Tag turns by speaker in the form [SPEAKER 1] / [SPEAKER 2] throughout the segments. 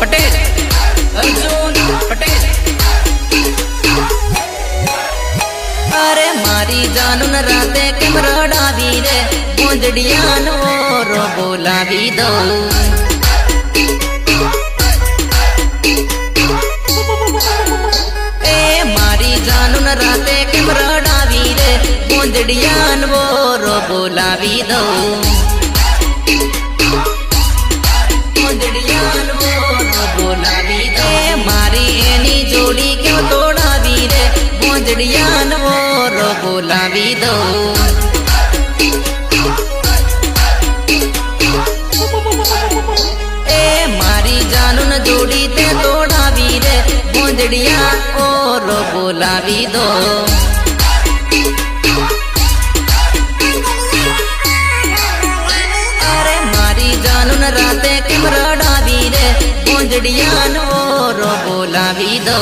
[SPEAKER 1] પટેલ અર્જુન પટેલ અરે મારી જાનુન રાતે કેમ રડાવી રે? ગોંદડિયાનો રો બોલાવી દઉં. એ મારી જાનુન રાતે કેમ રડાવી રે? ગોંદડિયાનો રો બોલાવી દઉં. ગોંદડિયા ઓરો બોલાવી દો. અરે મારી જાનુન રાતે કેમ રડાવી રે? ગોંદડિયાનો ઓરો બોલાવી દો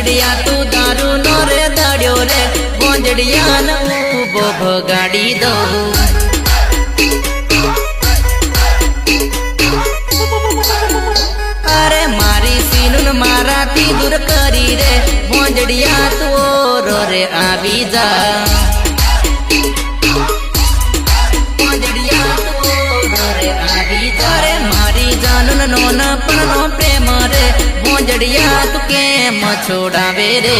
[SPEAKER 1] ભોંજડિયા તું દારૂ નો રે દડ્યો રે ભોંજડિયા નો ઊભો ભગાડી દઉં. અરે મારી સીનુન મારાથી દૂર કરી રે ભોંજડિયા તું રે, આવી જા. મારી જાનુન નોના પણ પ્રેમ રે ભોંજડિયા તું કેમ છોડાવે રે.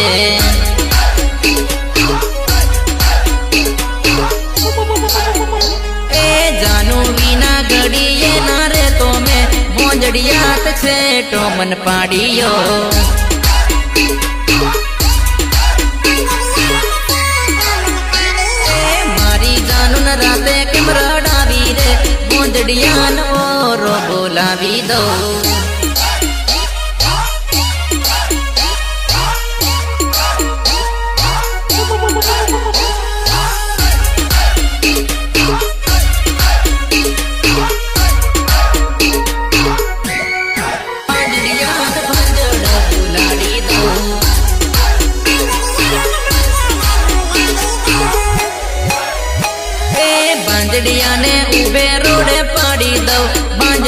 [SPEAKER 1] એ જાનુ વિના ઘડીએ ના રે તો મેં મોંજડિયાત છે તો મન પાડ્યો. રાતે કેમ રડાવી રે? મોંજડિયાનો રો બોલાવી દો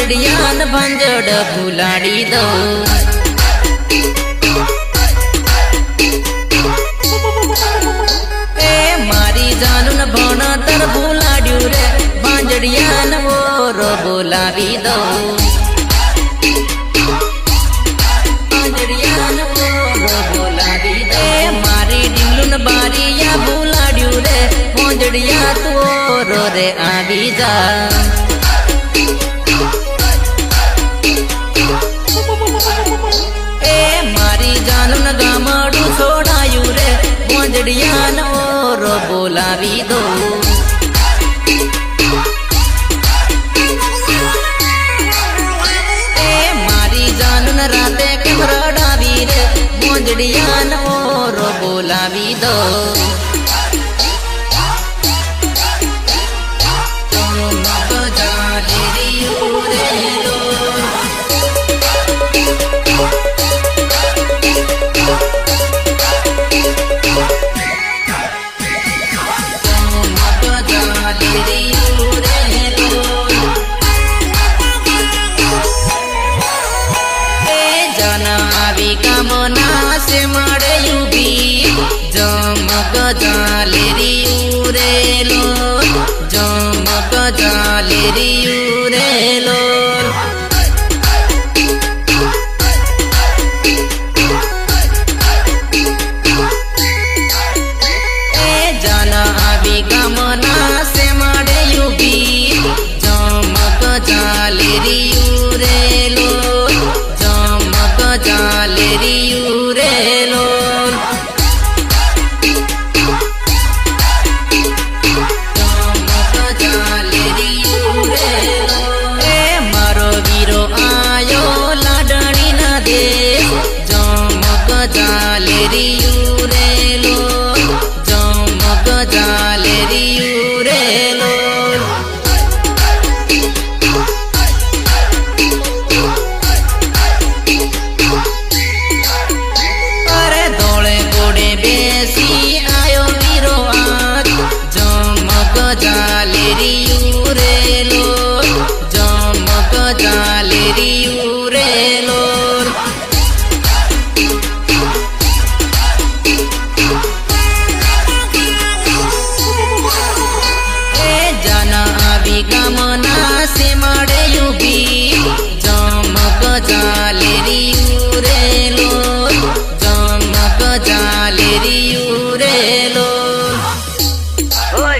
[SPEAKER 1] ભાંજડિયાને ભાંજડ ભૂલાડી દઉં એ મારી જાનુન ભણતર ભૂલાડ્યું રે ભાંજડિયાને ઓરો બોલાવી દઉં બારીયા ભૂલાડ્યું રે ભોંજડિયા તું રે આવી જા ભોંજડિયાનો રો બોલાવી દો.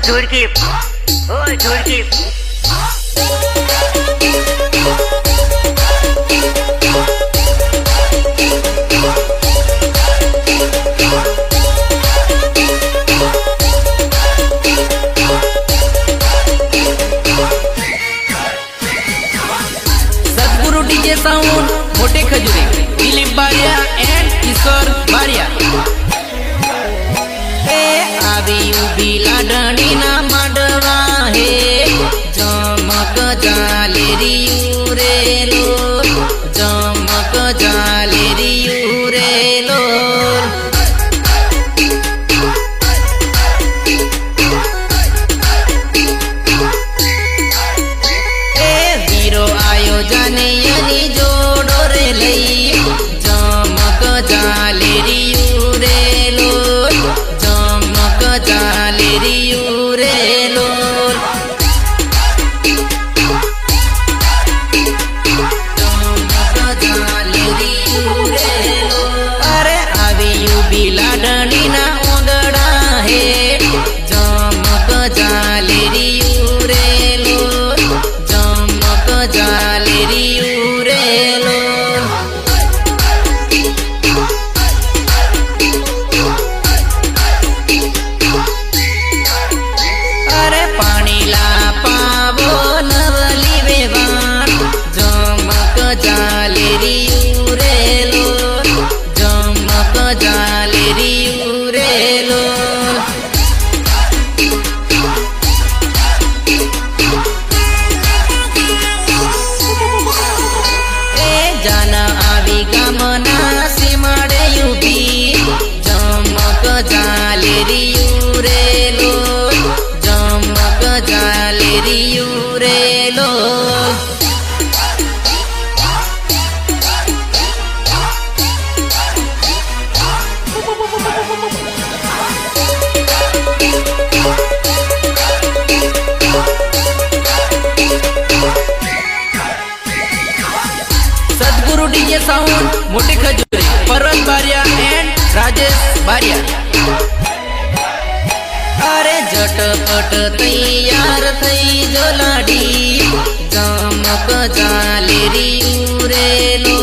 [SPEAKER 1] झुड़की। ओ झुड़की। साउंड मोटे खजुरी। बारिया बारिया ए आवी उबी लाडणी। રાજેશ બારિયા. અરે જટપટ તૈયાર થઈ જલાડી ગામક જાલેરી ઉરેલો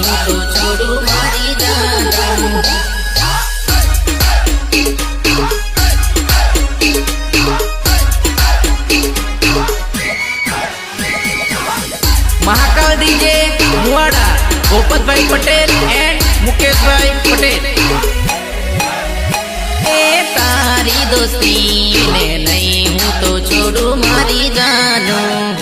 [SPEAKER 1] को छोड़ू महाकाल डीजे मुआड़ा गोपत भाई पटेल एंड मुकेश भाई पटेल सारी दोस्ती में नहीं
[SPEAKER 2] हूँ तो छोड़ू मारी जानू।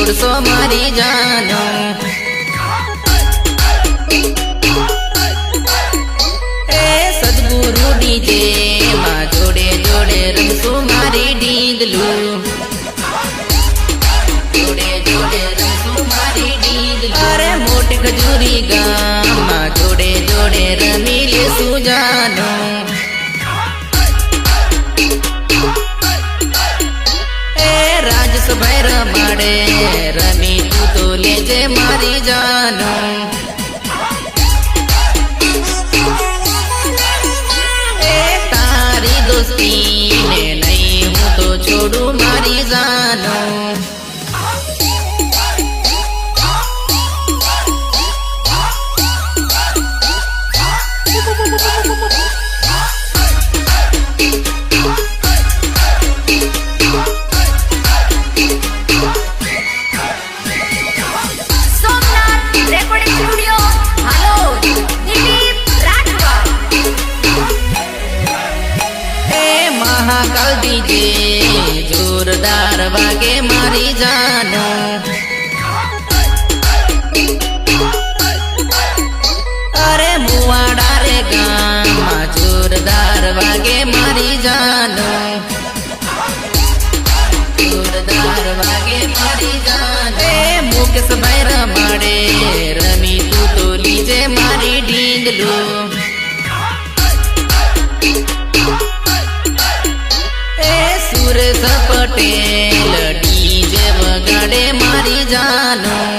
[SPEAKER 2] दूर
[SPEAKER 1] सो मरी जानो જોરદાર વાગે મારી જાનું? પટેલ ડીજે વગાડે મારી જાનું.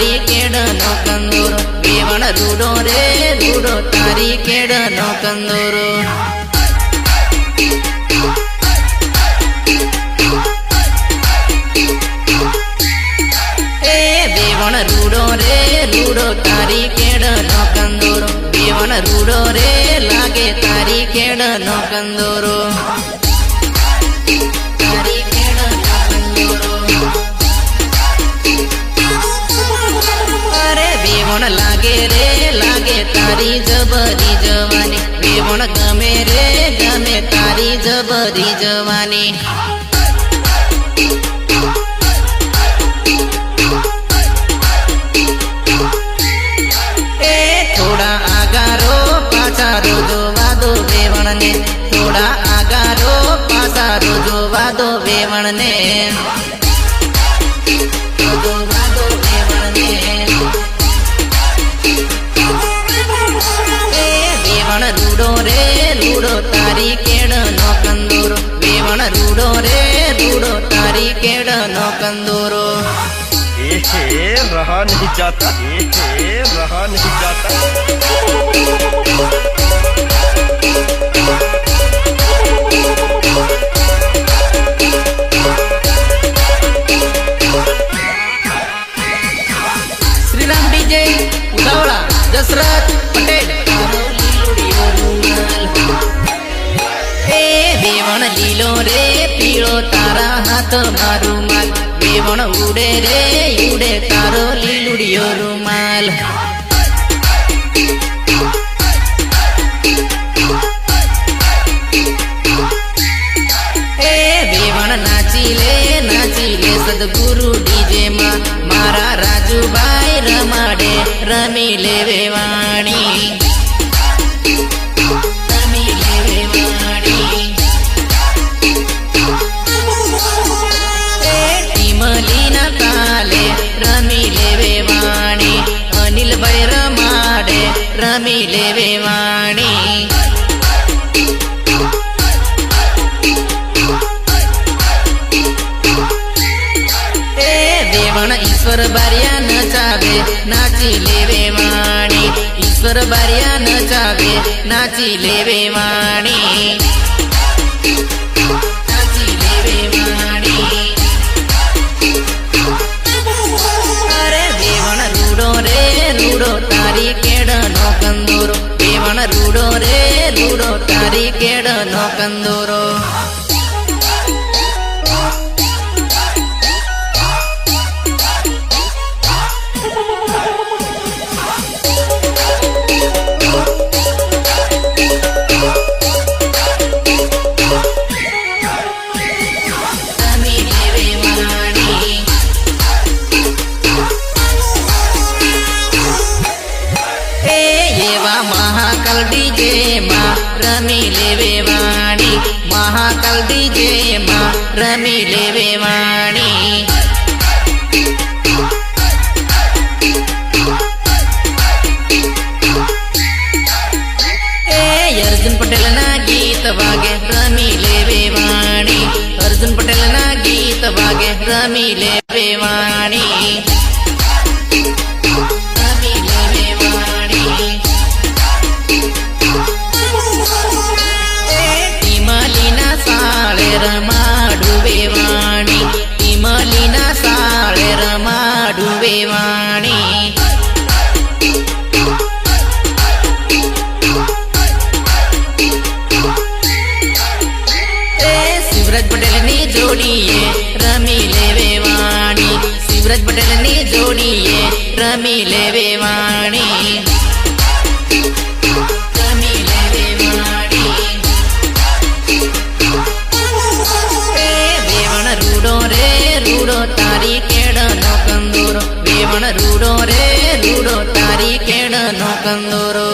[SPEAKER 1] તારી કેડનો કંદોરો વેવણ રૂડો રે રૂડો તારી કેડનો કંદોરો એ વેવણ રૂડો રે રૂડો તારી કેડનો કંદોરો વેવણ રૂડો રે લાગે તારી કેડનો કંદોરો તારી જબરી જવાની. વેવણ ગમે રે ગમે તારી જબરી જવાની. રૂડો રે રૂડો તારી કેડનો કંદોરો
[SPEAKER 3] એ રહા નહીં જાતા એ
[SPEAKER 1] રહા નહીં જાતા જસરત પટેલ તારા હાથ મારું માલ. બેવણ ઉડે રે, ઉડે તારો લીલુડિયો રૂમાલ. નાચી લે નાચી લે સદગુરુ ડીજે માં. મારા રાજુભાઈ રમાડે, રમી લે વેવાણી. લેવે વાણી. દેવણ ઈશ્વર બારિયા નચાવે નાચી લેવે વાણી. ઈશ્વર બારિયા નચાવે નાચી લેવે વાણી. રૂડો રે રૂડો તારી કેડનો કંદોરો. વાગે રમી લે વાણી કેડનો કંદોરો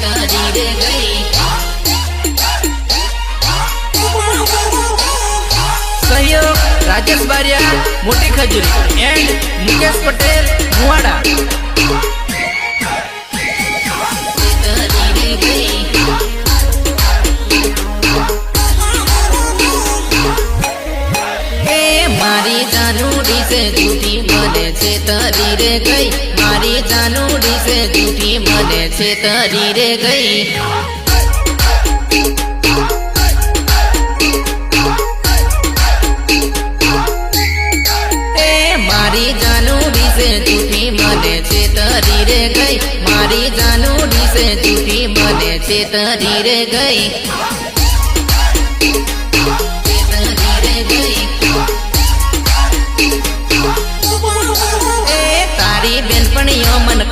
[SPEAKER 1] તારી રે ગઈ સહયોગ રાજેશ બારિયા મોટી ખજૂરી. એન્ડ મુકેશ પટેલ મુવાડા. જાનુડી છે જૂઠી મને છે તરી રે ગઈ. મારી જાનુડી છે જૂઠી મને છે તરી રે ગઈ મારી જાનુડી છે જૂઠી મને છે તરી રે ગઈ. મારી જાનુડી છે જૂઠી મને છે તરી રે ગઈ.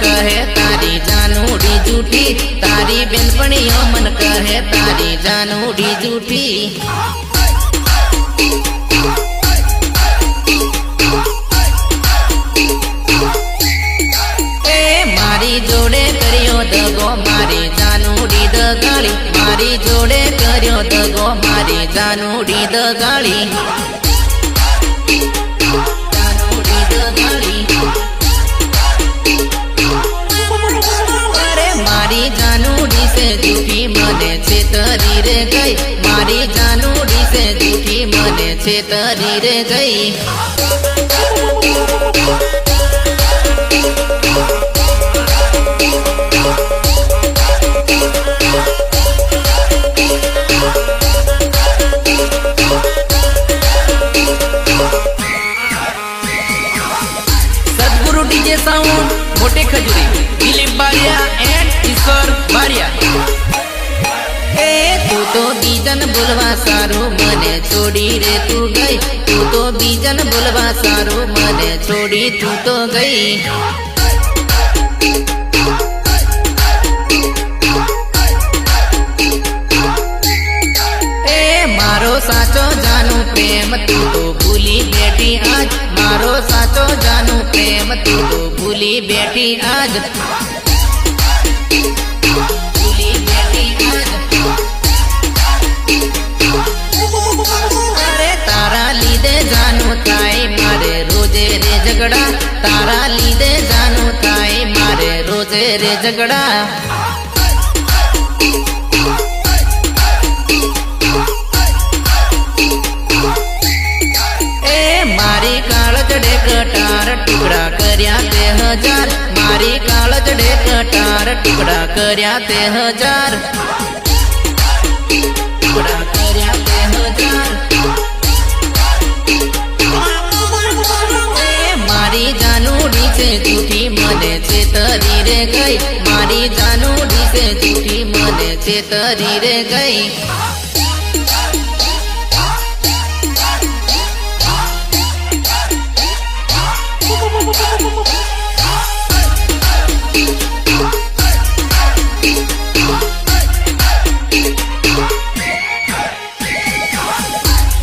[SPEAKER 1] કહે તારી જાનુડી જૂઠી તારી બેનપણીઓ મન કહે તારી જાનુડી જૂઠી એ મારી જોડે કર્યો દગો મારી જાનુડી દગાળી મારી જોડે કર્યો દગો મારી જાનુડી દગાળી पीछे तारी रह गई। साउंड मोटे खजुरी। तो डीजन बोलवा सारो। छोड़ी रे तू गई, तू तो बीजन बोलवा सारो मने छोड़ी तू तो गई। ए, मारो साचो जानू प्रेम, तू तो भूली बेटी आज। मारो साचो जानू प्रेम, तू तो भूली बेटी आज। છે રે ઝઘડા એ મારી કાળજડે કટાર ટુકડા કર્યા તે હજાર મારી કાળજડે કટાર ટુકડા કર્યા તે હજાર ટુકડા મારી જાનુડી છે જૂઠી મને ચેતરી રે ગઈ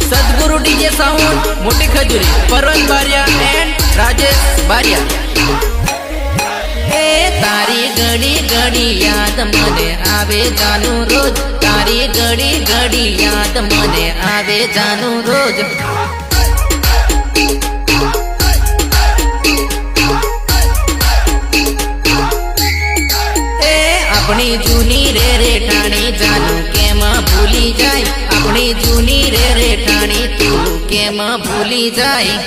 [SPEAKER 1] Sadguru DJ sound Moti Khajuri Parvan Bariya and Rajesh Bariya ઘડી યાદ મને આવે જાનું રોજ. તારી ઘડી ઘડી યાદ મને આવે જાનું રોજ. આપણી જૂની રે રે ઠાણી, જાનું કેમ ભૂલી જાય? આપણી જૂની રે રે ઠાણી, તું કેમ ભૂલી જાય?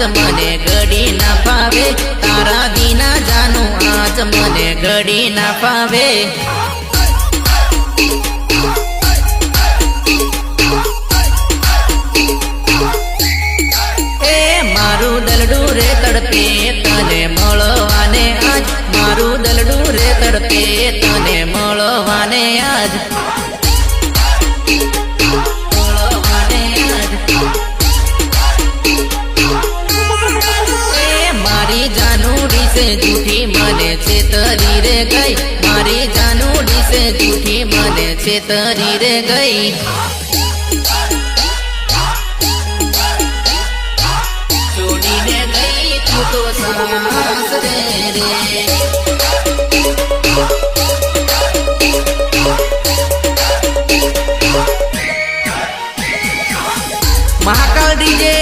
[SPEAKER 1] આજ મને ઘડી ના પાવે તારા વિના જાનું આજ મને ઘડી ના પાવે तरी तो रे गई महाकाल डीजे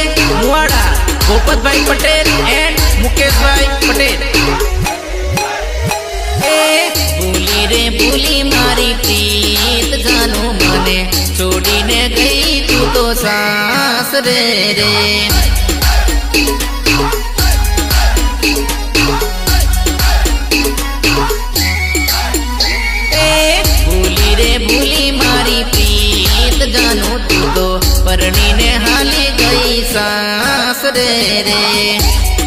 [SPEAKER 1] मुआड़ा गोपत भाई पटेल एंड मुकेश भाई पटेल। में गई तू तो रे रे। मारी पीत तू तो परणी ने हाली गई सांस रे रे।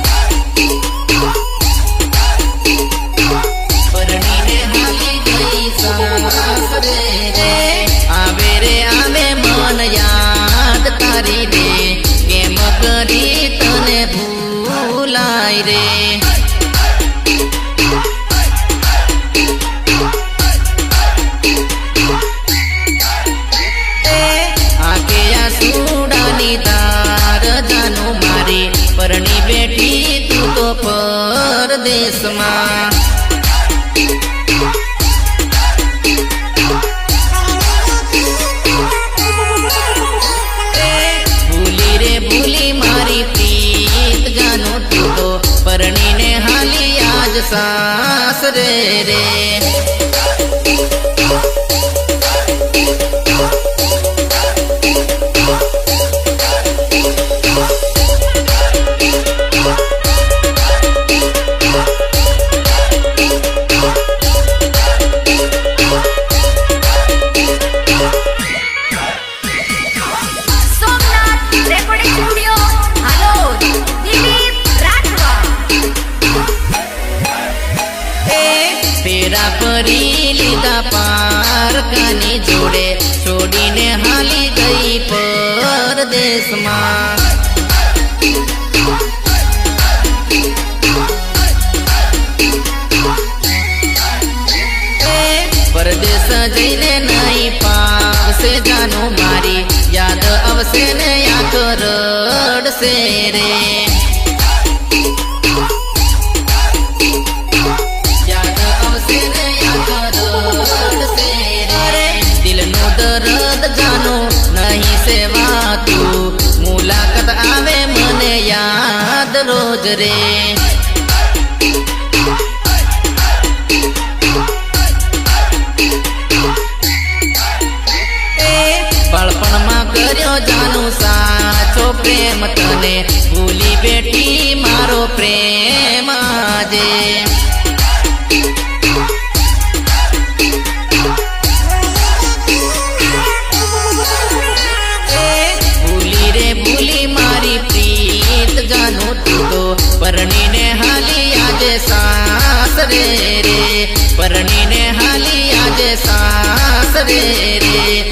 [SPEAKER 1] કેમ તને ભૂલી બેટી મારો પ્રેમ આજે. ભૂલી રે ભૂલી મારી પ્રીત જાનું તું તો પરણીને હાલી આજે સાસરે રે પરણીને હાલી આજે સાસરે રે.